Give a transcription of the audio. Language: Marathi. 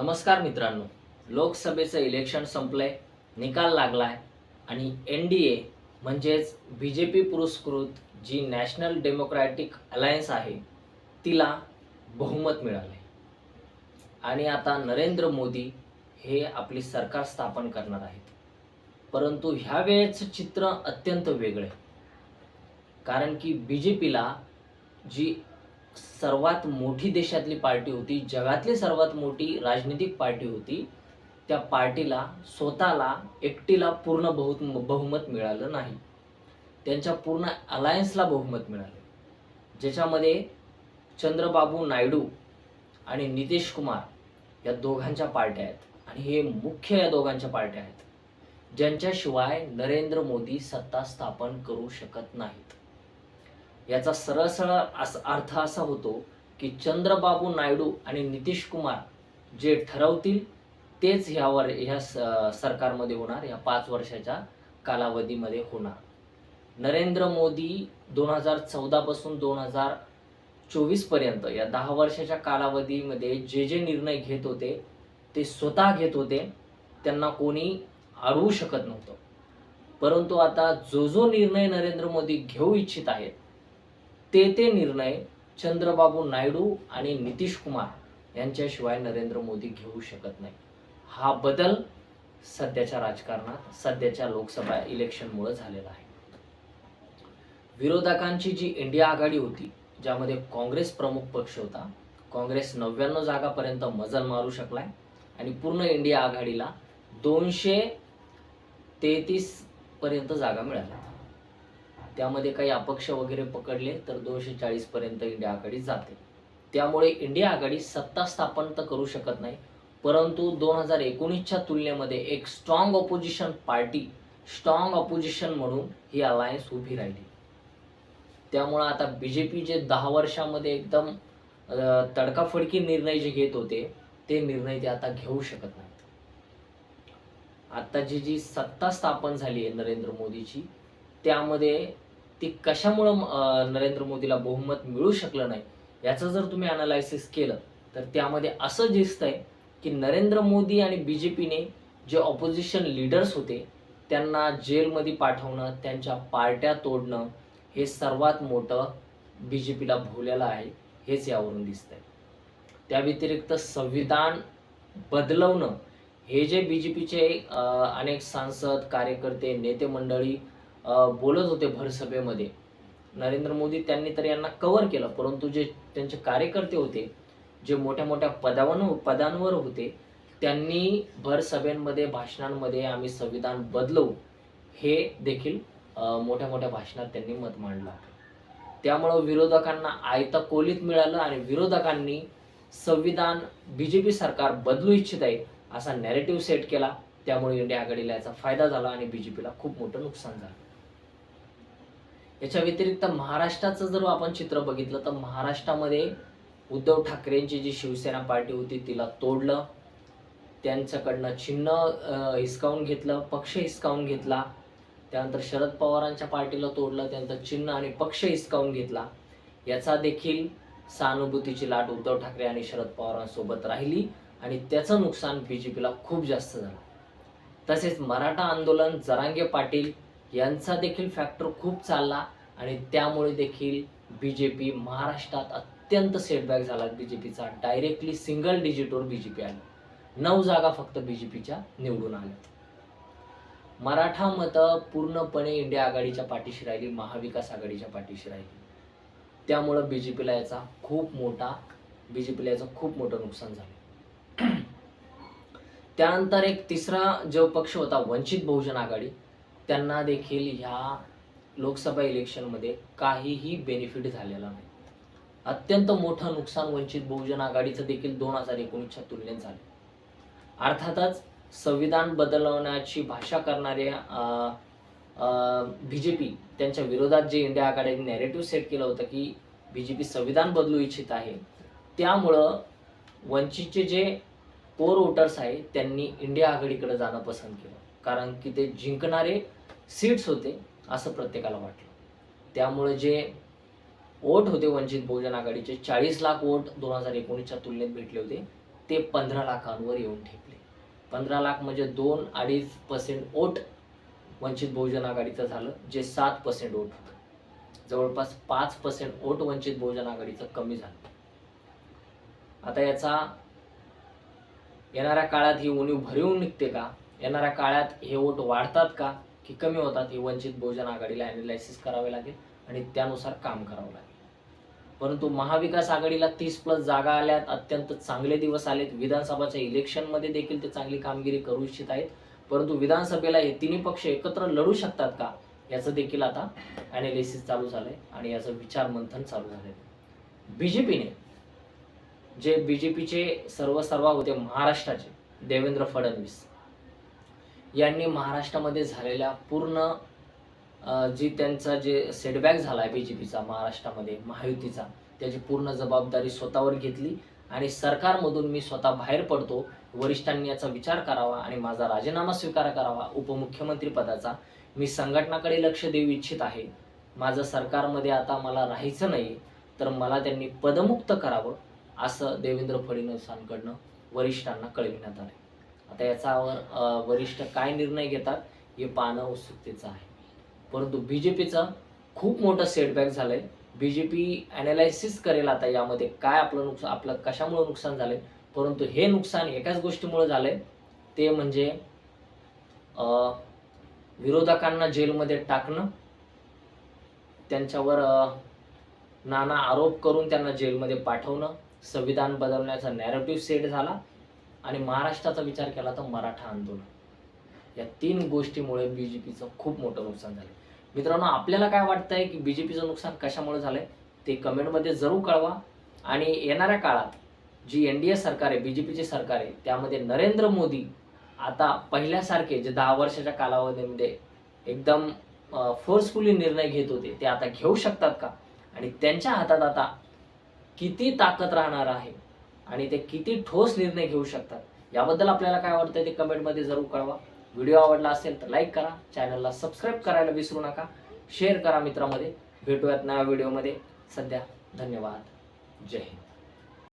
नमस्कार मित्रांनो लोकसभेचं इलेक्शन संपलंय निकाल लागलाय आणि एन डी ए म्हणजेच बी जे पी पुरस्कृत जी नॅशनल डेमोक्रॅटिक अलायन्स आहे तिला बहुमत मिळालंय. आणि आता नरेंद्र मोदी हे आपली सरकार स्थापन करणार आहेत. परंतु ह्यावेळेचं चित्र अत्यंत वेगळं आहे. कारण की बी जे पीला जी सर्वात मोठी देशातली पार्टी होती जगातली सर्वात मोठी राजनीतिक पार्टी होती. त्या पार्टीला स्वतःला एकटीला पूर्ण बहु बहुमत मिळालं नाही. त्यांच्या पूर्ण अलायन्सला बहुमत मिळालं. ज्याच्यामध्ये चंद्रबाबू नायडू आणि नितीश कुमार या दोघांच्या पार्ट्या आहेत. आणि हे मुख्य या दोघांच्या पार्ट्या आहेत ज्यांच्याशिवाय नरेंद्र मोदी सत्ता स्थापन करू शकत नाहीत. याचा सरळ सरळ असा अर्थ असा होतो की चंद्रबाबू नायडू आणि नितीश कुमार जे ठरवतील तेच ह्यावर ह्या स- सरकारमध्ये होणार या पाच वर्षाच्या कालावधीमध्ये होणार. नरेंद्र मोदी दोन हजार चौदापासून दोन हजार चोवीसपर्यंत या दहा वर्षाच्या कालावधीमध्ये जे जे निर्णय घेत होते ते स्वतः घेत होते त्यांना कोणी अडवू शकत नव्हतं. परंतु आता जो जो निर्णय नरेंद्र मोदी घेऊ इच्छित आहेत ते ते निर्णय चंद्रबाबू नायडू आणि नितीश कुमार यांच्याशिवाय नरेंद्र मोदी घेऊ शकत नाही. हा बदल सध्याच्या राजकारणात सध्याच्या लोकसभा इलेक्शनमुळे झालेला आहे. विरोधकांची जी इंडिया आघाडी होती ज्यामध्ये काँग्रेस प्रमुख पक्ष होता काँग्रेस नव्याण्णव जागापर्यंत मजल मारू शकलाय आणि पूर्ण इंडिया आघाडीला दोनशे तेहतीस पर्यंत जागा मिळाल्या. त्यामध्ये काही अपक्ष वगैरे पकडले तर दोनशे चाळीस पर्यंत इंडिया आघाडी जाते. त्यामुळे इंडिया आघाडी सत्ता स्थापन तर करू शकत नाही. परंतु दोन हजार एकोणीसच्या तुलनेमध्ये एक strong opposition party strong opposition म्हणून ही अलायन्स उभी राहिली. त्यामुळं आता बी जे पी जे दहा वर्षामध्ये एकदम तडकाफडकी निर्णय जे घेत होते ते निर्णय ते आता घेऊ शकत नाहीत. आत्ताची जी सत्ता स्थापन झाली आहे नरेंद्र मोदीची त्यामध्ये ती कशामुळं नरेंद्र मोदीला बहुमत मिळू शकलं नाही याचं जर तुम्ही अनालायसिस केलं तर त्यामध्ये असं दिसतंय की नरेंद्र मोदी आणि बी जे पीने जे ऑपोजिशन लीडर्स होते त्यांना जेलमध्ये पाठवणं त्यांच्या पार्ट्या तोडणं हे सर्वात मोठं बी जे पीला भोवलेलं आहे हेच यावरून दिसतंय. त्या व्यतिरिक्त संविधान बदलवणं हे जे बी जे पीचे अनेक सांसद कार्यकर्ते नेते मंडळी बोलत होते भरसभेमध्ये नरेंद्र मोदी त्यांनी तर यांना कव्हर केलं परंतु जे त्यांचे कार्यकर्ते होते जे मोठ्या मोठ्या पदावर पदांवर होते त्यांनी भरसभेमध्ये भाषणांमध्ये आम्ही संविधान बदलवू हे देखील मोठ्या मोठ्या भाषणात त्यांनी मत मांडलं त्यामुळं विरोधकांना आयता कोलीत मिळालं आणि विरोधकांनी संविधान बी जे पी सरकार बदलू इच्छित आहे असा नॅरेटिव्ह सेट केला. त्यामुळे इंडिया आघाडीला याचा फायदा झाला आणि बी जे पीला खूप मोठं नुकसान झालं. याच्या व्यतिरिक्त महाराष्ट्राचं जर आपण चित्र बघितलं तर महाराष्ट्रामध्ये उद्धव ठाकरेंची जी शिवसेना पार्टी होती तिला तोडलं. त्यांच्याकडनं चिन्ह हिसकावून घेतलं पक्ष हिसकावून घेतला. त्यानंतर शरद पवारांच्या पार्टीला तोडलं त्यानंतर चिन्ह आणि पक्ष हिसकावून घेतला. याचा देखील सहानुभूतीची लाट उद्धव ठाकरे आणि शरद पवारांसोबत राहिली आणि त्याचं नुकसान बी जे पीला खूप जास्त झालं. तसेच मराठा आंदोलन जरांगे पाटील यांचा देखील फॅक्टर खूप चालला आणि त्यामुळे देखील बी जे पी महाराष्ट्रात अत्यंत सेटबॅक झाला बी जे पीचा directly single डिजिटवर B J P आली. नऊ जागा फक्त बी जे पीच्या निवडून आल्या. मराठा मतं पूर्णपणे इंडिया आघाडीच्या पाठीशी राहिली महाविकास आघाडीच्या पाठीशी राहिली. त्यामुळं बी जे पीला याचा खूप मोठा बी जे पीला याचं खूप मोठं नुकसान झालं. त्यानंतर एक तिसरा जो पक्ष होता वंचित बहुजन आघाडी. त्यांना देखील ह्या लोकसभा इलेक्शनमध्ये काहीही बेनिफिट झालेला नाही. अत्यंत मोठं नुकसान वंचित बहुजन आघाडीचं देखील दोन हजार एकोणीसच्या तुलनेत झालं. अर्थातच संविधान बदलवण्याची भाषा करणारे बी जे पी त्यांच्या विरोधात जे इंडिया आघाडीने नॅरेटिव्ह सेट केलं होतं की बी जे पी संविधान बदलू इच्छित आहे त्यामुळं वंचितचे जे कोर वोटर्स आहे त्यांनी इंडिया आघाडीकडे जाणं पसंत केलं. कारण की ते जिंकणारे सीट्स होते असं प्रत्येकाला वाटलं. त्यामुळे जे वोट होते वंचित बहुजन आघाडीचे चाळीस लाख वोट दोन हजार एकोणीसच्या तुलनेत भेटले होते. ते पंधरा लाखांवर येऊन ठेपले. पंधरा लाख म्हणजे दोन अडीच पर्सेंट ओट वंचित बहुजन आघाडीचं झालं जे सात पर्सेंट ओट होतं. जवळपास पाच पर्सेंट ओट वंचित बहुजन आघाडीचं कमी झालं. आता याचा येणाऱ्या काळात ही उणीव भरून निघते का? येणाऱ्या काळात हे वोट वाढतात का? की कमी होतात हे वंचित बहुजन आघाडीला ॲनालायसिस करावे लागेल आणि त्यानुसार काम करावं लागेल. परंतु महाविकास आघाडीला तीस प्लस जागा आल्यात अत्यंत चांगले दिवस आलेत. विधानसभाच्या इलेक्शनमध्ये देखील ते चांगली कामगिरी करू इच्छित आहेत. परंतु विधानसभेला हे तिन्ही पक्ष एकत्र लढू शकतात का याचं देखील आता अनालिसिस चालू झालंय आणि याचं विचार मंथन चालू झालंय. बीजेपीने जे बीजेपीचे सर्व सर्व होते महाराष्ट्राचे देवेंद्र फडणवीस. यांनी महाराष्ट्रामध्ये झालेल्या पूर्ण जी त्यांचा जे सेटबॅक झाला आहे बी जे पीचा महाराष्ट्रामध्ये महायुतीचा त्याची पूर्ण जबाबदारी स्वतःवर घेतली आणि सरकारमधून मी स्वतः बाहेर पडतो. वरिष्ठांनी याचा विचार करावा आणि माझा राजीनामा स्वीकार करावा उपमुख्यमंत्री पदाचा. मी संघटनाकडे लक्ष देऊ इच्छित आहे. माझं सरकारमध्ये आता मला राहायचं नाही तर मला त्यांनी पदमुक्त करावं असं देवेंद्र फडणवीसांकडनं वरिष्ठांना कळविण्यात आलं आता याच्यावर वरिष्ठ काय निर्णय घेतात हे पाहणं उत्सुकतेचं आहे. परंतु बीजेपीचं खूप मोठं सेटबॅक झालं आहे बी जे पी ॲनालायसिस करेल आता यामध्ये काय आपलं नुकसान आपलं कशामुळं नुकसान झालंय. परंतु हे नुकसान एकाच गोष्टीमुळे झालंय. ते म्हणजे विरोधकांना जेलमध्ये टाकणं. त्यांच्यावर नाना आरोप करून त्यांना जेलमध्ये पाठवणं. संविधान बदलण्याचा नॅरेटिव्ह सेट झाला. आणि महाराष्ट्राचा विचार केला तर मराठा आंदोलन. या तीन गोष्टीमुळे बी जे पीचं खूप मोठं नुकसान झालं मित्रांनो आपल्याला काय वाटतंय की बी जे पीचं नुकसान कशामुळे झालंय? ते कमेंटमध्ये जरूर कळवा. आणि येणाऱ्या काळात जी एन डी ए सरकार आहे बी जे पीचे सरकार आहे त्यामध्ये नरेंद्र मोदी आता पहिल्यासारखे जे दहा वर्षाच्या कालावधीमध्ये एकदम फोर्सफुली निर्णय घेत होते ते आता घेऊ शकतात का? आणि त्यांच्या हातात आता किती ताकद राहणार आहे? आणि ते किती ठोस निर्णय घेऊ शकतात याबद्दल आपल्याला काय वाटतं ते कमेंटमध्ये जरूर कळवा. व्हिडिओ आवडला असेल तर लाईक करा चॅनलला सबस्क्राईब करायला विसरू नका. शेअर करा मित्रामध्ये. भेटूयात नव्या व्हिडिओमध्ये सध्या धन्यवाद. जय हिंद.